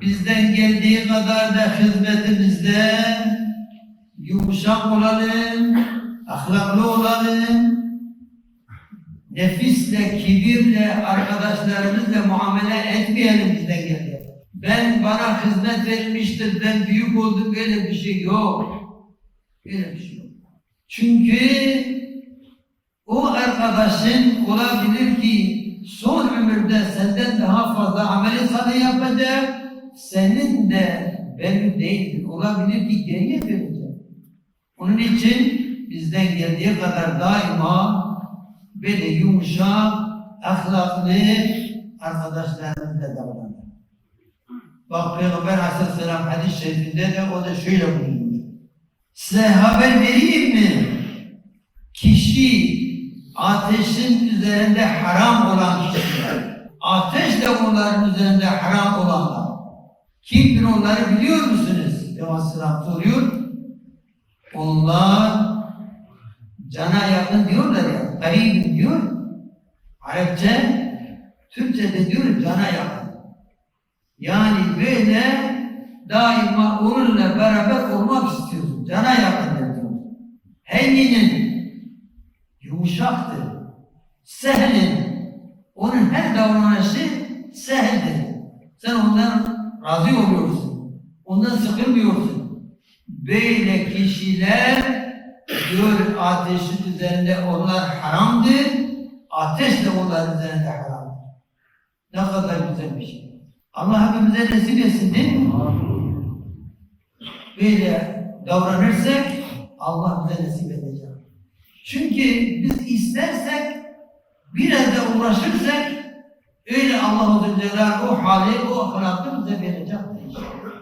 Bizden geldiği kadar da hizmetimizde yumuşak olalım, ahlaklı olalım, nefisle, kibirle, arkadaşlarımızla muamele etmeyelim bizden geldi. Ben bana hizmet verilmiştir, ben büyük oldum, öyle bir şey yok. Öyle bir şey yok. Çünkü o arkadaşın olabilir ki son ömürde senden daha fazla ameli salih yapacak, senin de belli değildir. Olabilir ki geriye verecek. Onun için bizden geldiği kadar daima böyle yumuşak, ahlaklı arkadaşlarımızla davranır. Bak Peygamber Aleyhisselam hadis-i şerifinde de o da şöyle buyuruyor. Size haber vereyim mi? Kişi ateşin üzerinde haram olan kişiler, ateş de onların üzerinde haram olanlar. Kimdir onları biliyor musunuz? Aleyhisselam soruyor. Onlar cana yakın diyorlar ya, garibim diyor. Arapça, Türkçe'de diyor cana yakın. Yani böyle daima onunla beraber olmak istiyorsun. Cana yakın diyor. Henginin yumuşaktır, sehlin. Onun her davranışı sehldir. Sen ondan razı oluyorsun. Ondan sıkılmıyorsun. Böyle kişiler diyor ateşin üzerinde onlar haramdır. Ateş de onların üzerinde haramdır. Ne kadar güzel bir şey. Allah hepimize nasip etsin değil mi? Böyle davranırsak Allah bize nasip edecek. Çünkü biz istersek biraz da uğraşırsak öyle Allah-u Zülcelal o hali, o ahlakı 那边的任何一个。